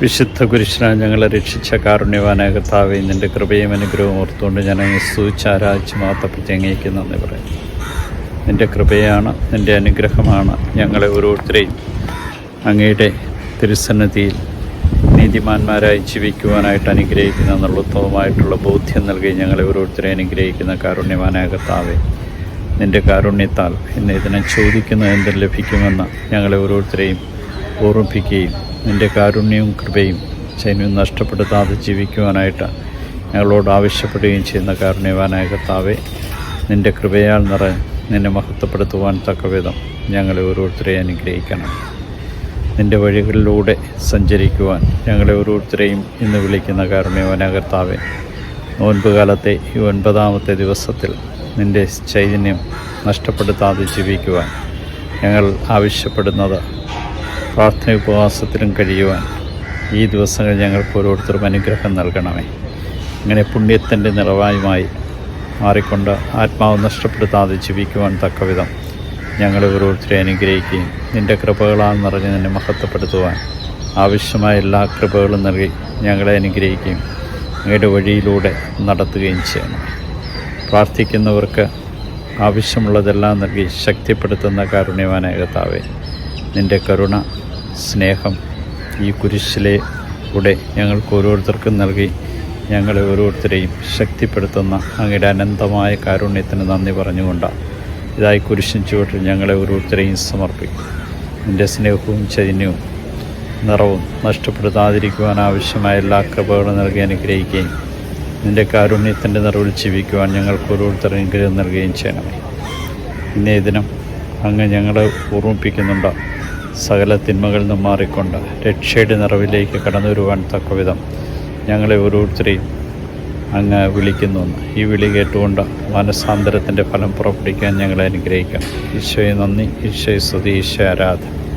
വിശുദ്ധ കുരിശന ഞങ്ങളെ രക്ഷിച്ച കാരുണ്യവാനായ കർത്താവേ നിന്റെ കൃപയും അനുഗ്രഹവും ഓർത്തുകൊണ്ട് ഞാൻ അങ്ങ് സ്തുതിച്ച് ആരാധിച്ച് മാത്രപ്പെട്ട് അങ്ങേക്ക് നന്ദി പറയും നിന്റെ കൃപയാണ് നിന്റെ അനുഗ്രഹമാണ് ഞങ്ങളെ ഓരോരുത്തരെയും അങ്ങയുടെ തിരുസന്നതിയിൽ നീതിമാന്മാരായി ജീവിക്കുവാനായിട്ട് അനുഗ്രഹിക്കുന്ന എന്നുള്ള ഉത്തമമായിട്ടുള്ള ബോധ്യം നൽകി ഞങ്ങളെ ഓരോരുത്തരെ അനുഗ്രഹിക്കുന്ന കാരുണ്യവാനായ കർത്താവെ നിന്റെ കാരുണ്യത്താൽ ഇന്ന് ഇതിനെ ചോദിക്കുന്ന എന്തും ലഭിക്കുമെന്ന് ഞങ്ങളെ ഓരോരുത്തരെയും ഓർമ്മിപ്പിക്കുകയും നിന്റെ കാരുണ്യവും കൃപയും ചൈന്യവും നഷ്ടപ്പെടുത്താതെ ജീവിക്കുവാനായിട്ട് ഞങ്ങളോട് ആവശ്യപ്പെടുകയും ചെയ്യുന്ന കാരുണ്യവാനായ കർത്താവെ നിന്റെ കൃപയാൽ നിറ നിന്നെ മഹത്വപ്പെടുത്തുവാൻ തക്കവിധം ഞങ്ങളെ ഓരോരുത്തരെ അനുഗ്രഹിക്കണം. നിന്റെ വഴികളിലൂടെ സഞ്ചരിക്കുവാൻ ഞങ്ങളെ ഓരോരുത്തരെയും ഇന്ന് വിളിക്കുന്ന കാരുണ്യവാനായ കർത്താവെ നോൻപ് കാലത്തെ ഈ ഒൻപതാമത്തെ ദിവസത്തിൽ നിന്റെ ചൈതന്യം നഷ്ടപ്പെടുത്താതെ ജീവിക്കുവാൻ ഞങ്ങൾ ആവശ്യപ്പെടുന്നത് പ്രാർത്ഥന ഉപവാസത്തിലും കഴിയുവാൻ ഈ ദിവസങ്ങൾ ഞങ്ങൾക്ക് ഓരോരുത്തർക്കും അനുഗ്രഹം നൽകണമേ. ഇങ്ങനെ പുണ്യത്തിന്റെ നിറവായുമായി മാറിക്കൊണ്ട് ആത്മാവ് നഷ്ടപ്പെടുത്താതെ ജീവിക്കുവാൻ തക്കവിധം ഞങ്ങൾ ഓരോരുത്തരെ അനുഗ്രഹിക്കുകയും നിന്റെ കൃപകളാൽ നിറഞ്ഞ് നിന്നെ മഹത്വപ്പെടുത്തുവാൻ ആവശ്യമായ എല്ലാ കൃപകളും നൽകി ഞങ്ങളെ അനുഗ്രഹിക്കുകയും അങ്ങയുടെ വഴിയിലൂടെ നടത്തുകയും ചെയ്യണം. പ്രാർത്ഥിക്കുന്നവർക്ക് ആവശ്യമുള്ളതെല്ലാം നൽകി ശക്തിപ്പെടുത്തുന്ന കാരുണ്യവാനേകത്താവേ നിന്റെ കരുണ സ്നേഹം ഈ കുരിശിലെ കൂടെ ഞങ്ങൾക്ക് ഓരോരുത്തർക്കും നൽകി ഞങ്ങളെ ഓരോരുത്തരെയും ശക്തിപ്പെടുത്തുന്ന അങ്ങയുടെ അനന്തമായ കാരുണ്യത്തിന് നന്ദി പറഞ്ഞുകൊണ്ട്. ഇതായി കുരിശിൻ ചുവട്ടിൽ ഞങ്ങളെ ഓരോരുത്തരെയും സമർപ്പിക്കും. നിന്റെ സ്നേഹവും ചൈന്യവും നിറവും നഷ്ടപ്പെടുത്താതിരിക്കുവാൻ ആവശ്യമായ എല്ലാ കൃപകളും നൽകി അനുഗ്രഹിക്കുകയും നിന്റെ കാരുണ്യത്തിന്റെ നിറവിൽ ജീവിക്കുവാൻ ഞങ്ങൾക്ക് ഓരോരുത്തരും അനുഗ്രഹം നൽകുകയും ചെയ്യണമേ. ഇന്നേ ദിനം അങ്ങ് ഞങ്ങളെ ഓർമ്മിപ്പിക്കുന്നുണ്ട്. സകല തിന്മകളിൽ നിന്നും മാറിക്കൊണ്ട് രക്ഷയുടെ നിറവിലേക്ക് കടന്നു വരുവാൻ തക്കവിധം ഞങ്ങളെ ഓരോരുത്തരെയും അങ്ങ് വിളിക്കുന്നു. ഈ വിളി കേട്ടുകൊണ്ട് മനസാന്തരത്തിന്റെ ഫലം പുറപ്പെടുവിക്കാൻ ഞങ്ങളെ അനുഗ്രഹിക്കണം. ഈശോയെ നന്ദി. ഈശോയെ സ്തുതി. ഈശോ ആരാധന.